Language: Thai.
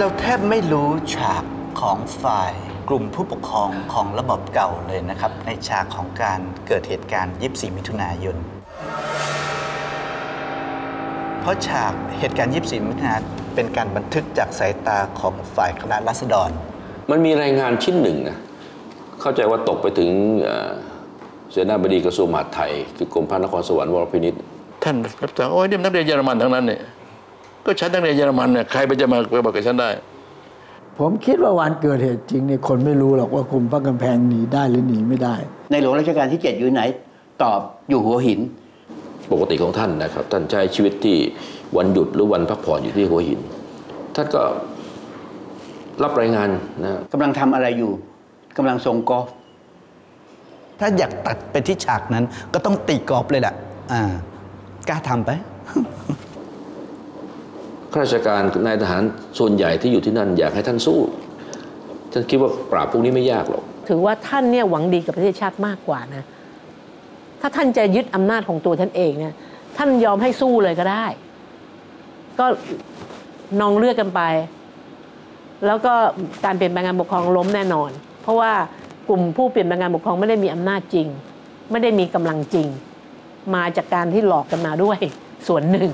เราแทบไม่รู้ฉากของฝ่ายกลุ่มผู้ปกครองของระบบเก่าเลยนะครับ ในฉากของการเกิดเหตุการณ์ 24 มิถุนายน เพราะฉากเหตุการณ์ 24 มิถุนายนเป็นการบันทึกจากสายตาของฝ่ายคณะรัษฎร มันมีรายงานชิ้นหนึ่งนะเข้าใจว่าตกไปถึงเอ่อเสนาบดีกระทรวงมหาดไทยคือกรมพระนครสวรรค์วรพินิษท่านรับสั่งโอ้ยนี่มันนักเรียนเยอรมันทั้งนั้นเนี่ย ก็ฉันนักเรียนเยอรมันเนี่ยใครไปจะมาบอกกับฉันได้ ผมคิดว่าวันเกิดเหตุจริงเนี่ยคนไม่รู้หรอกว่ากลุ่มพระกำแพงหนีได้หรือหนีไม่ได้ ในหลวงรัชกาลที่ 7 อยู่ไหน ตอบอยู่หัวหิน ปกติของท่านนะครับ ท่านใช้ชีวิตที่วันหยุดหรือวันพักผ่อนอยู่ที่หัวหิน ท่านก็รับรายงานนะกำลังทำอะไรอยู่กำลังส่งกอล์ฟถ้าอยากตัดไปที่ฉากนั้น ก็ต้องตีกอล์ฟเลยแหละอ่ากล้าทำไป ข้าราชการนายทหารส่วนใหญ่ที่อยู่ที่นั่นอยากให้ท่านสู้ท่านคิดว่าปราบพวกนี้ไม่ยากหรอกถือว่าท่านเนี่ยหวังดีกับประเทศชาติมากกว่านะถ้าท่านจะยึดอำนาจของตัวท่านเองเนี่ยท่านยอมให้สู้เลยก็ได้ ก็นองเลือกกันไป แล้วก็การเปลี่ยนแปลงการปกครองล้มแน่นอน เพราะว่ากลุ่มผู้เปลี่ยนแปลงการปกครองไม่ได้มีอำนาจจริง ไม่ได้มีกำลังจริง มาจากการที่หลอกกันมาด้วยส่วนหนึ่ง